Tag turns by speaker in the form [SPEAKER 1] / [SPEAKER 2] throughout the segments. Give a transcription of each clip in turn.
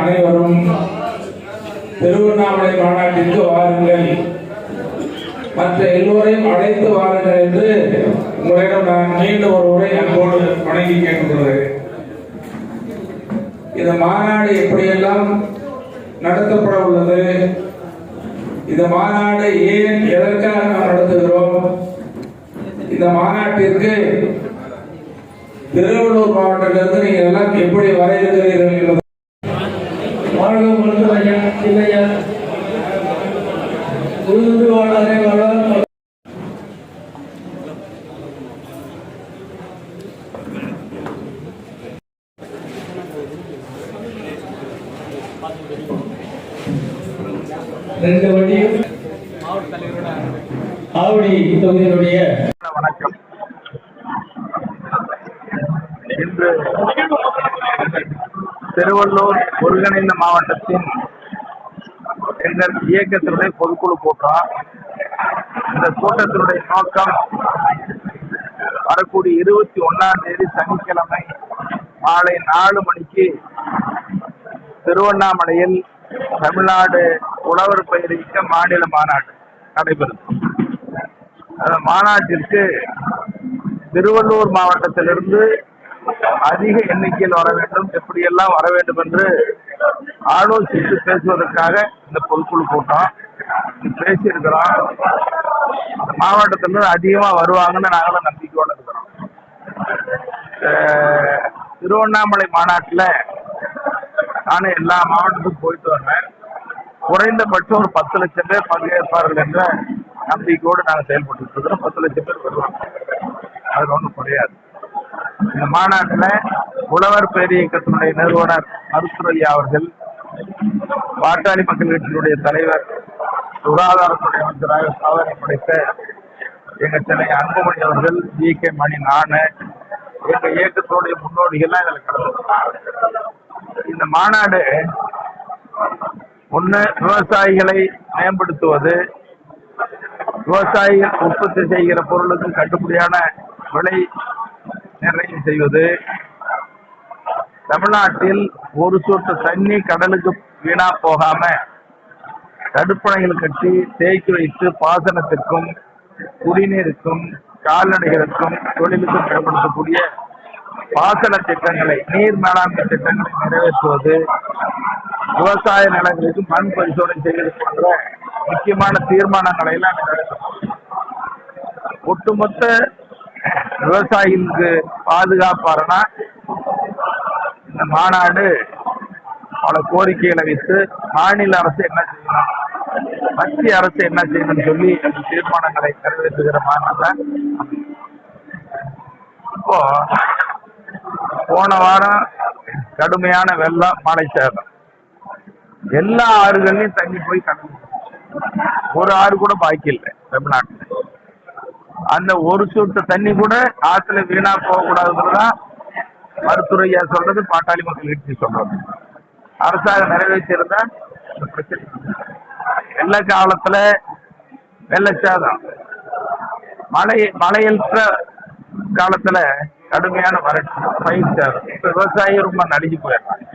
[SPEAKER 1] அனைவரும் திருவண்ணாமலை மாநாட்டிற்கு வாருங்கள். மற்ற எல்லோரையும் அழைத்து வாருங்கள் என்று உங்களிடம் நான் மீண்டும் ஒரு உரை அன்போடு வணங்கி கேட்டுக்கொள்கிறேன். இந்த மாநாடு எப்படியெல்லாம் நடத்தப்பட உள்ளது? இந்த மாநாடு ஏன் எதற்காக நாம் நடத்துகிறோம்? இந்த மாநாட்டிற்கு திருவள்ளூர் மாவட்டத்திலிருந்து நீங்கள் எல்லாம் எப்படி வர இருக்கிறீர்கள் என்பது
[SPEAKER 2] வாழ்க மருத்துவரையா இல்லையா உழுது வாழாதே வாழ ரெண்டு வண்டியும் ஆவடி தொகுதியினுடைய
[SPEAKER 3] ஒருங்கிணைந்த மாவட்டத்தின் எங்கள் இயக்கத்தினுடைய பொதுக்குழு கூட்டம். இந்த கூட்டத்தினுடைய நோக்கம் வரக்கூடிய இருபத்தி ஒன்னாம் தேதி சனிக்கிழமை மாலை நாலு மணிக்கு திருவண்ணாமலையில் தமிழ்நாடு உழவர் பயிரிக்க மாநில மாநாடு நடைபெறும். அந்த மாநாட்டிற்கு திருவள்ளூர் மாவட்டத்திலிருந்து அதிக எண்ணிக்கையில் வர வேண்டும். எப்படியெல்லாம் வர வேண்டும் என்று ஆலோசித்து பேசுவதற்காக இந்த பொதுக்குழு கூட்டம் பேசியிருக்கிறோம். இந்த மாவட்டத்திலிருந்து அதிகமாக வருவாங்கன்னு நாங்களும் நம்பிக்கையோடு இருக்கிறோம். திருவண்ணாமலை மாநாட்டில் நானும் எல்லா மாவட்டத்துக்கும் போயிட்டு வந்தேன் குறைந்தபட்சம் ஒரு பத்து லட்சம் பேர் பங்கேற்பார்கள் என்ற நம்பிக்கையோடு நாங்கள் செயல்பட்டு இருக்கிறோம். பத்து லட்சம் பேர் வருவாங்க. அது ஒன்றும் குறையாது. இந்த மாநாட்டில் உழவர் பேரியக்கத்தினுடைய நிறுவனர் மருத்துவையா அவர்கள் பாட்டாளி மக்கள் கட்சியினுடைய தலைவர் சுகாதாரத்துறை அமைச்சராக சாதனை படைத்த எங்கள் சென்னை அன்புமணி அவர்கள் ஜி. கே. மணி நானு எங்க இயக்கத்தோடைய முன்னோடிகள்லாம் இதில் கலந்து இந்த மாநாடு ஒன்று விவசாயிகளை மேம்படுத்துவது விவசாயிகள் உற்பத்தி செய்கிற பொருளுக்கு கட்டுப்படியான விலை நிர்ணயம் செய்வது. தமிழ்நாட்டில் ஒரு சொட்டு தண்ணி கடலுக்கு வீணா போகாம தடுப்பணைகள் கட்டி தேக்கி வைத்து பாசனத்திற்கும் குடிநீருக்கும் கால்நடைகளுக்கும் தொழிலுக்கும் பயன்படுத்தக்கூடிய பாசன திட்டங்களை நீர் மேலாண்மை திட்டங்களை நிறைவேற்றுவது. விவசாய நிலங்களுக்கு மண் பரிசோதனை செய்வது போன்ற முக்கியமான தீர்மானங்களை எல்லாம் நிறைவேற்றணும் ஒட்டுமொத்த விவசாயிகளுக்கு பாதுகாப்பாருன்னா இந்த மாநாடு பல கோரிக்கைகளை வைத்து மாநில அரசு என்ன செய்யணும்? மத்திய அரசு என்ன செய்யணும்னு சொல்லி அந்த தீர்மானங்களை நிறைவேற்றுகிற மாநில இப்போ போன வாரம் கடுமையான வெள்ளம் மழை சேதம். எல்லா ஆறுகள்லையும் தண்ணி போய் கடந்து ஒரு ஆறு கூட பாக்கி இல்லை தமிழ்நாட்டில். அந்த ஒரு சொட்டு தண்ணி கூட ஆத்துல வீணா போகக்கூடாதுங்கிறதான் மருத்துவரையா சொல்றது பாட்டாளி மக்கள் கட்சி சொல்றது. அரசாங்கம் நிறைவேற்றியிருந்தா இந்த பிரச்சனை வெள்ள காலத்துல வெள்ளச்சாதம் மழை மழையற்ற காலத்துல கடுமையான வறட்சி பயிர் சேதம். இப்ப விவசாயி ரொம்ப நடிஞ்சு போயிடுறாங்க.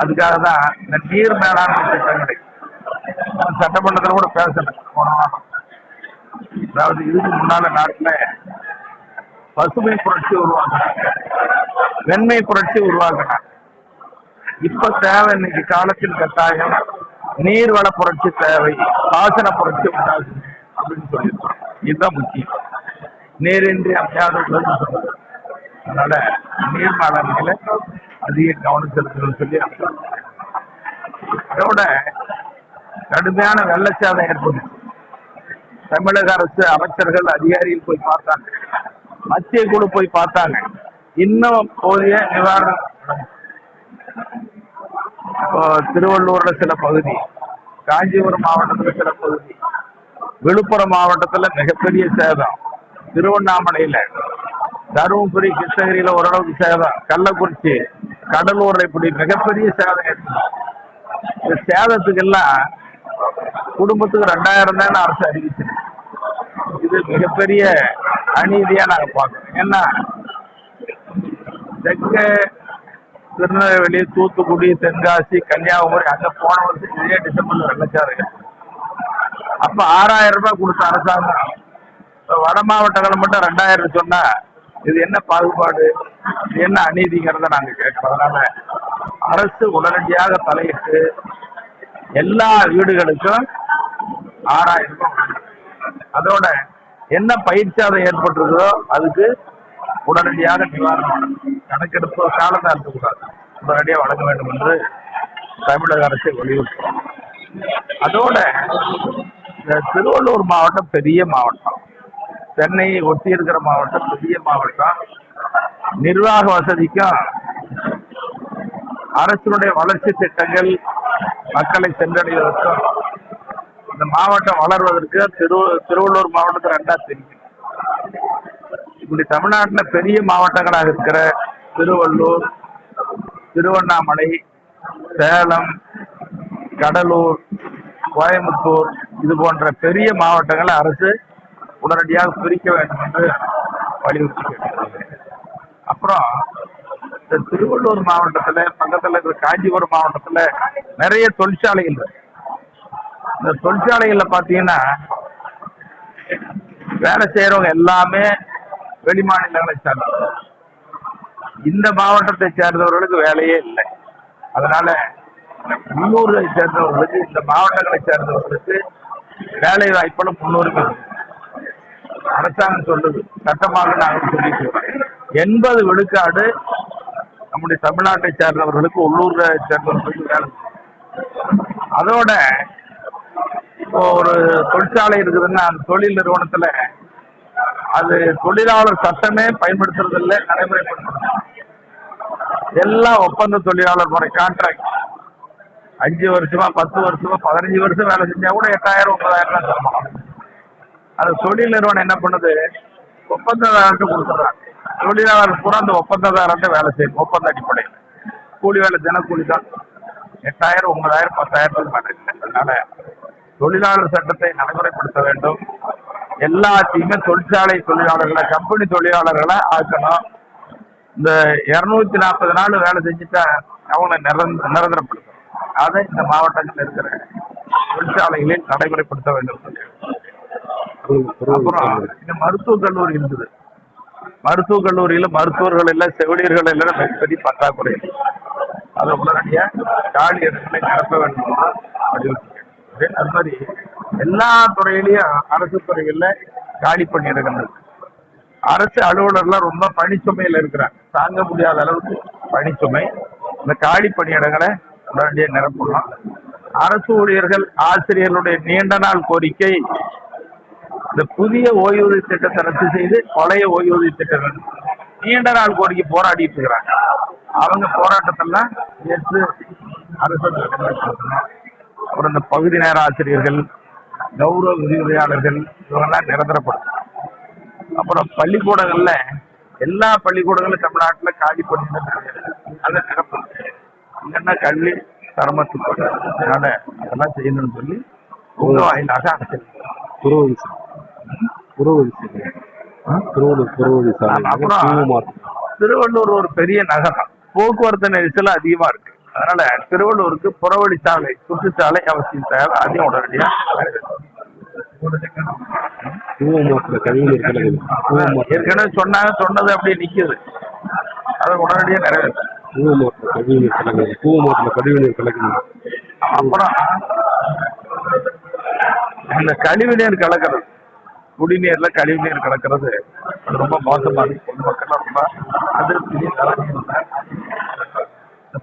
[SPEAKER 3] அதுக்காக தான் இந்த நீர் மேலாண்மை திட்டங்களை. நான் சட்டமன்றத்தில் கூட பேசல போன வாரம். அதாவது இதுக்கு முன்னால நாட்டுல பசுமை புரட்சி உருவாக்கினாங்க. வெண்மை புரட்சி உருவாக்கினாங்க. இப்ப தேவை இன்னைக்கு காலத்தில் கட்டாயம் நீர்வள புரட்சி தேவை பாசன புரட்சி உண்டாகும் அப்படின்னு சொல்லியிருக்கோம் இதுதான் முக்கியம். நீரின்றி அமையாத உலகம் அதனால நீர் மேலாண்மையில அதிக கவனம் செலுத்தணும்னு சொல்லி அதோட கடுமையான வெள்ளச்சாதம் ஏற்படுது. தமிழக அரசு அமைச்சர்கள் அதிகாரிகள் போய் பார்த்தாங்க. மத்திய குழு போய் பார்த்தாங்க. இன்னும் போதிய நிவாரணம் திருவள்ளூர்ல சில பகுதி காஞ்சிபுரம் மாவட்டத்துல சில பகுதி விழுப்புரம் மாவட்டத்துல மிகப்பெரிய சேதம். திருவண்ணாமலையில தருமபுரி கிருஷ்ணகிரியில ஓரளவுக்கு சேதம். கள்ளக்குறிச்சி கடலூர்ல இப்படி மிகப்பெரிய சேதம் ஏற்படும் இந்த சேதத்துக்கெல்லாம் குடும்பத்துக்கு ரெண்டாயிரம் தான் அரசு அறிவிச்சிருக்கு. இது மிகப்பெரிய அநீதியா நாங்க பார்க்குறோம். ஏன்னா தெற்க திருநெல்வேலி தூத்துக்குடி தென்காசி கன்னியாகுமரி அங்க போன வருஷம் இதே டிசம்பர்ல நினைச்சாரு அப்ப ஆறாயிரம் ரூபாய் கொடுத்த அரசாங்கம். இப்போ வட மாவட்டங்களை மட்டும் ரெண்டாயிரம் சொன்னா இது என்ன பாகுபாடு? இது என்ன அநீதிங்கிறத நாங்க கேட்கிறோம். அதனால அரசு உடனடியாக தலையிட்டு எல்லா வீடுகளுக்கும் ஆறாயிரம் ரூபாய் அதோட என்ன பயிற்சியாதம் ஏற்பட்டிருக்குதோ அதுக்கு உடனடியாக நிவாரணம் கணக்கெடுப்பு காலத்தான் இருக்கக்கூடாது உடனடியாக வழங்க வேண்டும் என்று தமிழக அரசை வலியுறுத்தும் அதோட இந்த திருவள்ளூர் மாவட்டம் பெரிய மாவட்டம். சென்னையை ஒட்டி இருக்கிற மாவட்டம் பெரிய மாவட்டம். நிர்வாக வசதிக்கும் அரசினுடைய வளர்ச்சி திட்டங்கள் மக்களை சென்றடைவதற்கும் இந்த மாவட்டம் வளர்வதற்கு திரு திருவள்ளூர் மாவட்டத்தை ரெண்டா தெரியும் இப்படி தமிழ்நாட்டில் பெரிய மாவட்டங்களாக இருக்கிற திருவள்ளூர் திருவண்ணாமலை சேலம் கடலூர் கோயம்புத்தூர் இது போன்ற பெரிய மாவட்டங்களை அரசு உடனடியாக பிரிக்க வேண்டும் என்று வலியுறுத்தி கேட்டுக்கொள்கிறேன். அப்புறம் இந்த திருவள்ளூர் மாவட்டத்தில் பக்கத்தில் இருக்கிற காஞ்சிபுரம் மாவட்டத்தில் நிறைய தொழிற்சாலைகள் இருக்கு இந்த தொழிற்சாலைகள்ல பாத்தீங்கன்னா வேலை செய்யறவங்க எல்லாமே வெளி மாநிலங்களை சார்ந்தவர்கள் இந்த மாவட்டத்தை சேர்ந்தவர்களுக்கு வேலையே இல்லை. அதனால உள்ளூரை சேர்ந்தவர்களுக்கு இந்த மாவட்டங்களை சேர்ந்தவர்களுக்கு வேலை வாய்ப்புல முன்னுரிமை அரசாங்கம் சொல்லுது சட்டமாக நாங்கள் சொல்லிட்டு எண்பது விழுக்காடு நம்முடைய தமிழ்நாட்டை சேர்ந்தவர்களுக்கு உள்ளூரை சேர்ந்தவர்களுக்கு வேலை. அதோட இப்போ ஒரு தொழிற்சாலை இருக்குதுன்னா அந்த தொழில் நிறுவனத்துல அது தொழிலாளர் சட்டமே பயன்படுத்துறது இல்லை நடைமுறைப்படுத்தணும் எல்லாம் ஒப்பந்த தொழிலாளர் முறை கான்ட்ராக்ட் அஞ்சு வருஷமா பத்து வருஷமா பதினஞ்சு வருஷம் வேலை செஞ்சா கூட எட்டாயிரம் ஒன்பதாயிரம் தான் சம்பளம். அது தொழில் நிறுவனம் என்ன பண்ணுது? ஒப்பந்ததாரர்கிட்ட கொடுத்துட்றாங்க. தொழிலாளர் பூரா அந்த ஒப்பந்ததாரர்கிட்ட வேலை செய்யும் ஒப்பந்த அடிப்படையில். கூலி வேலை தினக்கூலி தான். எட்டாயிரம் ஒன்பதாயிரம் பத்தாயிரத்துக்கு மேலே அதனால தொழிலாளர் சட்டத்தை நடைமுறைப்படுத்த வேண்டும். எல்லாத்தையுமே தொழிற்சாலை தொழிலாளர்களை கம்பெனி தொழிலாளர்களை ஆக்கணும். இந்த இருநூத்தி நாற்பது நாள் வேலை செஞ்சுட்டா அவங்களை நிரந்த நிரந்தரப்படுத்தும் அதை இந்த மாவட்டத்தில் இருக்கிற தொழிற்சாலைகளில் நடைமுறைப்படுத்த வேண்டும் அப்புறம் இந்த மருத்துவக் கல்லூரி இருந்தது மருத்துவக் கல்லூரியில மருத்துவர்கள் எல்லாம் செவிலியர்கள் எல்லாம் மிகப்பெரிய பற்றாக்குறை. அதை உடனடியாக காலி இடங்களை நிரப்ப வேண்டும்? என்று இருக்கு. அது மாதிரி எல்லா துறையிலையும் அரசு துறைகள்ல காலி பணியிடங்கள் அரசு அலுவலர்லாம் ரொம்ப பணிச்சுமையில இருக்கிறாங்க. தாங்க முடியாத அளவுக்கு பணிச்சுமை. இந்த காலி பணியிடங்களை உடனடியாக நிரப்பலாம். அரசு ஊழியர்கள் ஆசிரியர்களுடைய நீண்ட நாள் கோரிக்கை இந்த புதிய ஓய்வூதிய திட்டத்தை ரத்து செய்து பழைய ஓய்வூதிய திட்டம் நீண்ட நாள் கோரிக்கை போராடிட்டு இருக்கிறாங்க. அவங்க போராட்டத்தெல்லாம் ஏற்று அரசு அப்புறம் இந்த பகுதி நேர ஆசிரியர்கள் கௌரவ விரிவுரையாளர்கள் இவங்கெல்லாம் நிரந்தரப்படுத்தணும் அப்புறம் பள்ளிக்கூடங்கள்ல எல்லா பள்ளிக்கூடங்களும் தமிழ்நாட்டுல காலி பண்ணிட்டு அதை நிரப்பணும் இல்லைன்னா கல்வி தரமத்துக்கு அதனால அதெல்லாம் செய்யணும்னு சொல்லி உங்க வாயிலாக அரசியல்
[SPEAKER 4] புறவழி சார். திருவள்ளூர் சார்.
[SPEAKER 3] அப்புறம் திருவள்ளூர் ஒரு பெரிய நகரம். போக்குவரத்து நெரிசல் அதிகமா இருக்கு. அதனால திருவள்ளூருக்கு புறவழிச்சாலை சுற்றுச்சாலை அவசியம் தேவை. அதையும்
[SPEAKER 4] கூவமாட்டில்
[SPEAKER 3] ஏற்கனவே சொன்னாங்க சொன்னது அப்படியே நிக்குது. அதை உடனடியாக நிறைவேற்றும்.
[SPEAKER 4] கூவமாட்டில் கழிவுநீர் கலகுது கூவமாட்டில் கழிவுநீர் கலக்குது
[SPEAKER 3] அப்புறம் இந்த கழிவுநீர் கலக்கிறது. குடிநீர்ல கழிவுநீர் கலக்கிறது. அது ரொம்ப மோசமா இருக்கு பொதுமக்கள் ரொம்ப அதிருப்தியும் தலைமையும்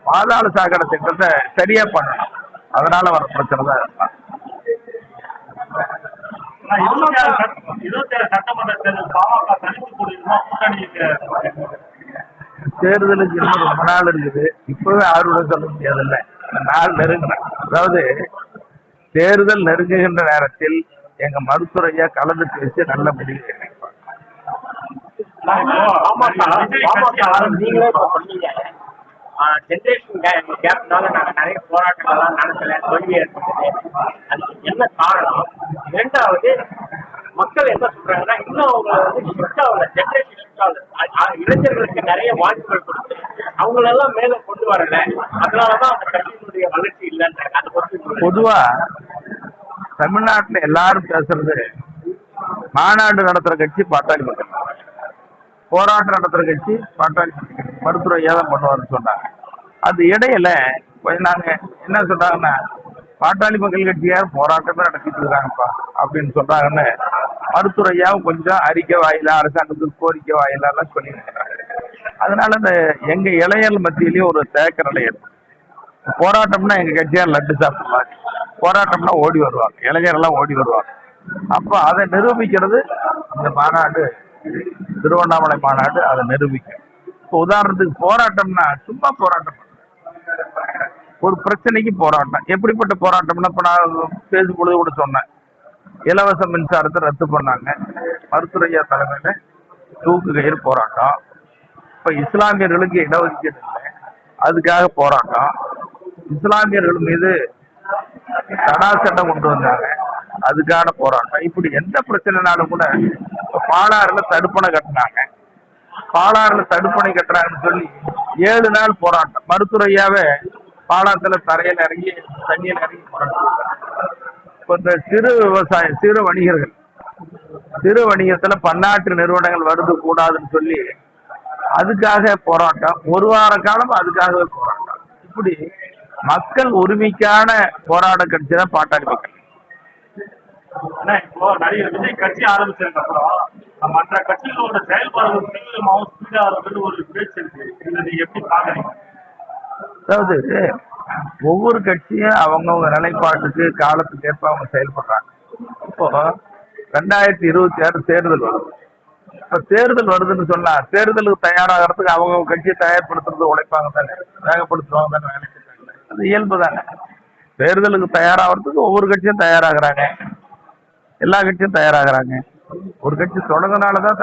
[SPEAKER 3] பாதாள சாக்கடை திட்டத்தை சரியா பண்ணணும். அதனால வர பிரச்சனை தான் இருக்கலாம் தேர்தலுக்கு இன்னும் ரொம்ப நாள் இருக்குது. இப்பவே ஆர்வம் சொல்ல முடியாதுல்ல. நாள் நெருங்கின அதாவது தேர்தல் நெருங்குகின்ற நேரத்தில் எங்க மருத்துவரையா கலந்து பேசி நல்ல முடிவு எடுப்பாங்க.
[SPEAKER 5] ஜென்ரேஷன் கேப்னால நாங்க நிறைய போராட்டங்கள்லாம் நடத்தல தோல்வி ஏற்பட்டது. அதுக்கு என்ன காரணம்? இரண்டாவது மக்கள் என்ன சொல்றாங்கன்னா இன்னும் அவங்க வந்து ஷிஃப்ட் ஆகல ஜென்ரேஷன் ஷிஃப்ட் ஆகல. இளைஞர்களுக்கு நிறைய வாய்ப்புகள் கொடுத்து அவங்களெல்லாம் மேல கொண்டு வரல. அதனாலதான் அந்த கட்சியினுடைய வளர்ச்சி இல்லைன்றாங்க. அதை பொறுத்து
[SPEAKER 3] பொதுவா தமிழ்நாட்டுல எல்லாரும் பேசுறது மாநாடு நடத்துற கட்சி பாட்டாளி மக்கள். போராட்டம் நடத்துற கட்சி பாட்டாளி மக்கள். மருத்துவரையாக தான் பண்ணுவாருன்னு சொன்னாங்க. அது இடையில கொஞ்சம் நாங்க என்ன சொல்றாங்கன்னா பாட்டாளி மக்கள் கட்சியார் போராட்டமே நடத்திட்டு இருக்காங்கப்பா அப்படின்னு சொல்றாங்கன்னு மருத்துவ கொஞ்சம் அறிக்கை வாயிலா அரசாங்கத்துக்கு கோரிக்கை வாயிலெல்லாம் எல்லாம் அதனால இந்த எங்க இளையல் மத்தியிலயும் ஒரு தேக்க நிலை ஏற்படும். போராட்டம்னா எங்க கட்சியார் லட்டு சாப்பிடுவாங்க. போராட்டம்னா ஓடி வருவாங்க. இளைஞரெல்லாம் ஓடி வருவாங்க. அப்போ அதை நிரூபிக்கிறது இந்த மாநாடு திருவண்ணாமலை மாநாடு அதை நிரூபிக்கும். இப்போ உதாரணத்துக்கு போராட்டம்னா சும்மா போராட்டம். ஒரு பிரச்சனைக்கு போராட்டம். எப்படிப்பட்ட போராட்டம்னா இப்போ நான் பேசும்பொழுது கூட சொன்னேன். இலவச மின்சாரத்தை ரத்து பண்ணாங்க. மருத்துவரையா தலைமையில தூக்கு கயிறு போராட்டம். இப்போ இஸ்லாமியர்களுக்கு இடஒதுக்கீடு இல்லை. அதுக்காக போராட்டம். இஸ்லாமியர்கள் மீது தடா சட்டம் கொண்டு வந்தாங்க. அதுக்கான போராட்டம். இப்படி எந்த பிரச்சனைனாலும் கூட பாலாறுல தடுப்பணை கட்டினாங்க. பாலாறுல தடுப்பணை கட்டுறாங்கன்னு சொல்லி ஏழு நாள் போராட்டம். மருத்துவையாவே பாலாத்துல தரையில இறங்கி தண்ணியில் இறங்கி போராட்டம். இப்ப இந்த சிறு விவசாயம் சிறு வணிகர்கள் சிறு வணிகத்துல பன்னாட்டு நிறுவனங்கள் வருது கூடாதுன்னு சொல்லி அதுக்காக போராட்டம். ஒரு வார காலம் அதுக்காகவே போராட்டம். இப்படி மக்கள் உரிமைக்கான போராட கட்சி தான் பாட்டாளி மக்கள்.
[SPEAKER 5] இப்போ நிறைய கட்சி ஆரம்பிச்சதுக்கு அப்புறம். மற்ற கட்சிகளோட செயல்பாடு தீவிரமாகவும் ஸ்பீடா இருக்குன்னு ஒரு பேச்சு இருக்கு. இதை நீங்க எப்படி பாக்குறீங்க
[SPEAKER 3] அதாவது ஒவ்வொரு கட்சியும் அவங்கவுங்க நிலைப்பாட்டுக்கு காலத்துக்கு ஏற்ப அவங்க செயல்படுறாங்க. இப்போ ரெண்டாயிரத்தி இருபத்தி ஆறு தேர்தல் வருது. இப்ப தேர்தல் வருதுன்னு சொன்னா தேர்தலுக்கு தயாராகிறதுக்கு அவங்க கட்சியை தயார்படுத்துறது உழைப்பாங்க தானே வேகப்படுத்துவாங்க தானே வேலை அது இயல்பு தானே. தேர்தலுக்கு தயாராகிறதுக்கு ஒவ்வொரு கட்சியும் தயாராகிறாங்க. எல்லா கட்சியும் தயாராகிறாங்க. ஒரு கட்சி தொடங்கினால தான்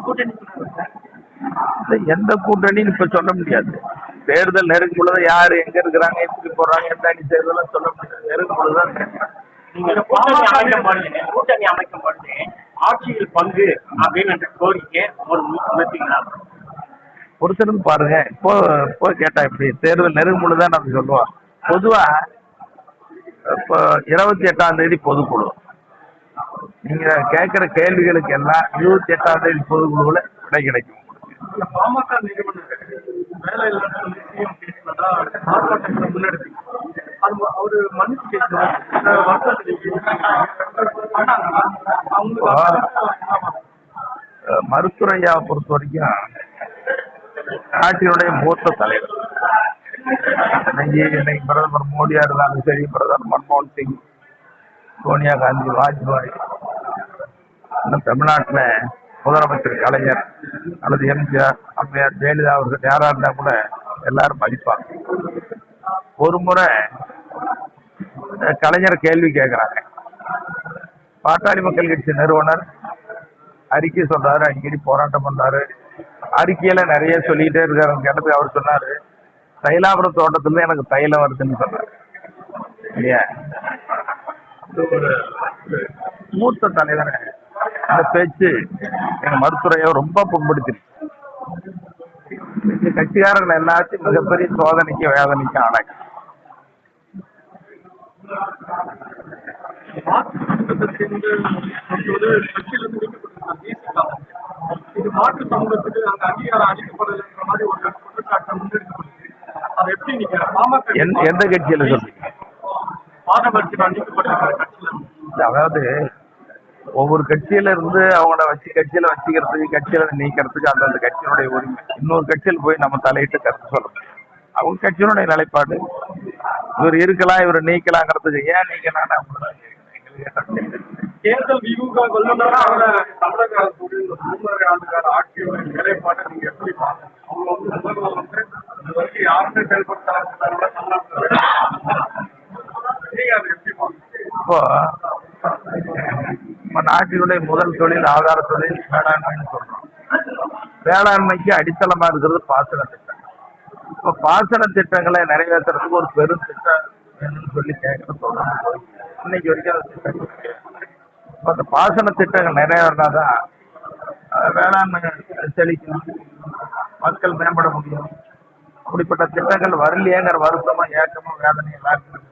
[SPEAKER 5] கூட்டணி
[SPEAKER 3] எந்த கூட்டணின்னு இப்ப சொல்ல முடியாது. தேர்தல் நெருங்கும் பொழுது யாரு எங்க இருக்கிறாங்க எப்படி போறாங்க எந்த அணி தேர்தலும் சொல்ல முடியாது. நெருங்கும் பொழுதுதான்
[SPEAKER 5] கூட்டணி அமைக்கும் பொழுது கூட்டணி அமைக்கும் பொழுது ஆட்சியில் பங்கு அப்படின்னு என்ற கோரிக்கை ஒரு முயற்சிங்களா
[SPEAKER 3] பொறுத்திருந்து பாருங்க இப்போ இப்போ கேட்டா எப்படி? தேர்தல் நெருங்கும் பொழுதுதான் நம்ம சொல்லுவோம். பொதுவா இப்போ இருபத்தி எட்டாம் தேதி பொதுக்குழு. நீங்க கேட்கிற கேள்விகளுக்கு எல்லாம் இருபத்தி எட்டாம் தேதி பொதுக்குழுவுல விடை கிடைக்கும். மருத்துவரையாவை பொறுத்த வரைக்கும் நாட்டினுடைய மூத்த தலைவர். இன்னைக்கு இன்னைக்கு பிரதமர் மோடியா இருந்தாலும் சரி பிரதமர் மன்மோகன் சிங் சோனியா காந்தி வாஜ்பாய் இன்னும் தமிழ்நாட்டில் முதலமைச்சர் கலைஞர் அல்லது எம்ஜிஆர் அம்மையார் ஜெயலலிதா அவர்கள் யாரா இருந்தா கூட எல்லாரும் மதிப்பாங்க. ஒரு முறை கலைஞர் கேள்வி கேட்கிறாங்க பாட்டாளி மக்கள் கட்சி நிறுவனர் அறிக்கை சொல்றாரு அடிக்கடி போராட்டம் பண்றாரு. அறிக்கையில நிறைய சொல்லிட்டே இருக்காரு. கேட்டது அவர் சொன்னாரு தைலாபுரம் தோட்டத்துல எனக்கு தைலம் வருதுன்னு சொன்னாரு. இல்லையா? மூத்த தலைவரை. அந்த பேச்சு எங்க மருத்துவரையை ரொம்ப புண்படுத்திருக்கு கட்சிக்காரர்கள் எல்லாத்தையும் மிகப்பெரிய சோதனைக்கு வேதனைக்கு ஆளாக்கி.
[SPEAKER 5] இது மாற்று சமூகத்துக்கு அந்த அங்கீகாரம் அளிக்கப்படலைன்ற மாதிரி ஒரு குற்றச்சாட்டை முன்னெடுக்க அதை எப்படி நீங்க பாமக
[SPEAKER 3] எந்த கட்சியில சொல்றீங்க? அதாவது ஒவ்வொரு கட்சியில இருந்து அவங்கள வச்சு கட்சியில வச்சுக்கிறதுக்கு கட்சியில நீக்கிறதுக்கு அந்தந்த கட்சியினுடைய உரிமை இன்னொரு கட்சியில் போய் நம்ம தலையிட்டு கருத்து முடியும் அவங்க கட்சியினுடைய நிலைப்பாடு. இவர் இருக்கலாம் இவர் நீக்கலாங்கிறதுக்கு ஏன் நீக்கலாம்.
[SPEAKER 5] தேர்தல் வியூக தமிழக ஆட்சியோட நிலைப்பாட்டை நீங்க எப்படி அவங்க வந்து வரைக்கும் யாருமே செயல்படுத்தாத
[SPEAKER 3] இப்போ நம்ம நாட்டினுடைய முதல் தொழில் ஆதார தொழில் வேளாண்மைன்னு சொல்றோம். வேளாண்மைக்கு அடித்தளமா இருக்கிறது பாசன திட்டம். இப்போ பாசன திட்டங்களை நிறைவேற்றுறதுக்கு ஒரு பெரும் திட்டம் வேணும்னு சொல்லி கேட்கற சொல்றாங்க இன்னைக்கு வரைக்கும் அது திட்டம் அந்த பாசன திட்டங்கள் நிறைவேறினாதான் வேளாண்மை செழிக்கும் மக்கள் மேம்பட முடியும். அப்படிப்பட்ட திட்டங்கள் வரலையேங்கிற வருத்தமும் ஏக்கமும் வேதனையும் எல்லாருக்கும்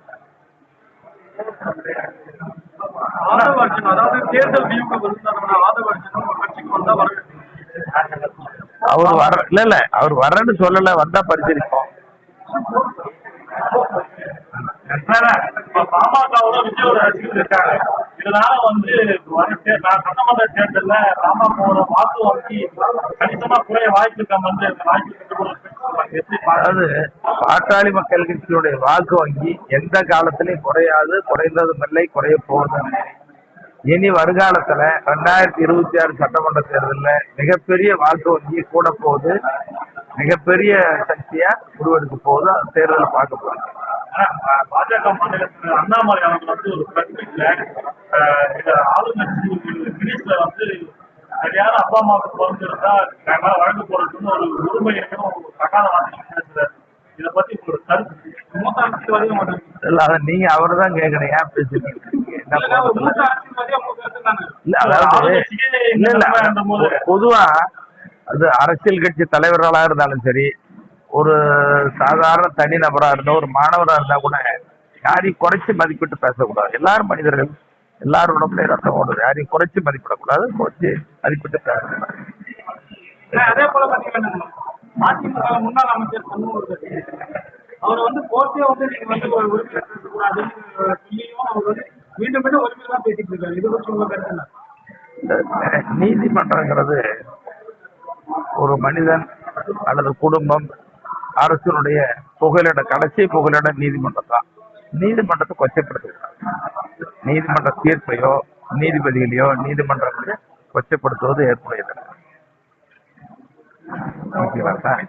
[SPEAKER 3] அவர் வர இல்ல இல்ல அவர் வரேன்னு சொல்லல வந்தா பரிசீலிப்போம்.
[SPEAKER 6] பாமகவோட விஜயோட இருக்காங்க. இதனால வந்து சட்டமன்ற தேர்தல்ல பாமகவோட வாக்கு வங்கி கணிசமா குறைய வாய்ப்பு இருக்க வந்து வாய்ப்பு
[SPEAKER 3] அதாவது பாட்டாளி மக்கள் கட்சியுடைய வாக்கு வங்கி எந்த காலத்திலையும் குறையாது குறைந்ததும் இல்லை குறைய போவதும் இனி வருங்காலத்துல ரெண்டாயிரத்தி இருபத்தி ஆறு சட்டமன்ற தேர்தல்ல மிகப்பெரிய வாக்கு வங்கி கூட போகுது. மிகப்பெரிய சக்தியா உருவெடுக்க போகுது. அந்த தேர்தலை பார்க்க
[SPEAKER 6] போறாங்க பாஜக மாநிலத்தில் அண்ணாமலை அவர்கள் வந்து ஒரு பிரச்சனையில ஆளுங்கட்சி மினிஸ்டர் வந்து சரியான அப்பா அம்மாவுக்கு பிறந்திருந்தா மேல வழக்கு போறதுன்னு ஒரு உரிமை இருக்குன்னு ஒரு தகாத வார்த்தை இதை பத்தி கருத்து மூத்த
[SPEAKER 3] நீங்க அவரை தான் கேட்கணும். ஏன் பேசிட்டு இருக்கீங்க? பொதுவா அது அரசியல் கட்சி தலைவர்களா இருந்தாலும் சரி ஒரு சாதாரண தனி நபரா இருந்தா ஒரு மாணவரா இருந்தா கூட யாரையும் குறைச்சு மதிப்பிட்டு பேசக்கூடாது. எல்லாரும் மனிதர்கள். எல்லாரும் உடம்புல ரத்தம் ஓடுது. யாரையும் குறைச்சு மதிப்பிடக்கூடாது. குறைச்சு மதிப்பிட்டு பேசக்கூடாது.
[SPEAKER 6] அதே போல பாத்தீங்கன்னா அதிமுக முன்னாள் அமைச்சர் அவர் வந்து கோர்ட்டே வந்து நீங்க வந்து ஒரு உரிமையில பேசக்கூடாதுன்னு சொல்லியும் அவர் வந்து மீண்டும் மீண்டும் தான் பேசிட்டு இருக்காரு. இதை பற்றி உங்க கருத்து
[SPEAKER 3] நீதிமன்றங்கிறது ஒரு மனிதன் அல்லது குடும்பம் அரசனுடைய புகலிட கடைசி புகலிட நீதிமன்றம் தான். நீதிமன்றத்தை கொச்சைப்படுத்தக்கூடாது நீதிமன்ற தீர்ப்பையோ நீதிபதிகளையோ நீதிமன்றங்களையோ கொச்சப்படுத்துவது ஏற்புடையது ஓகேவா சார்?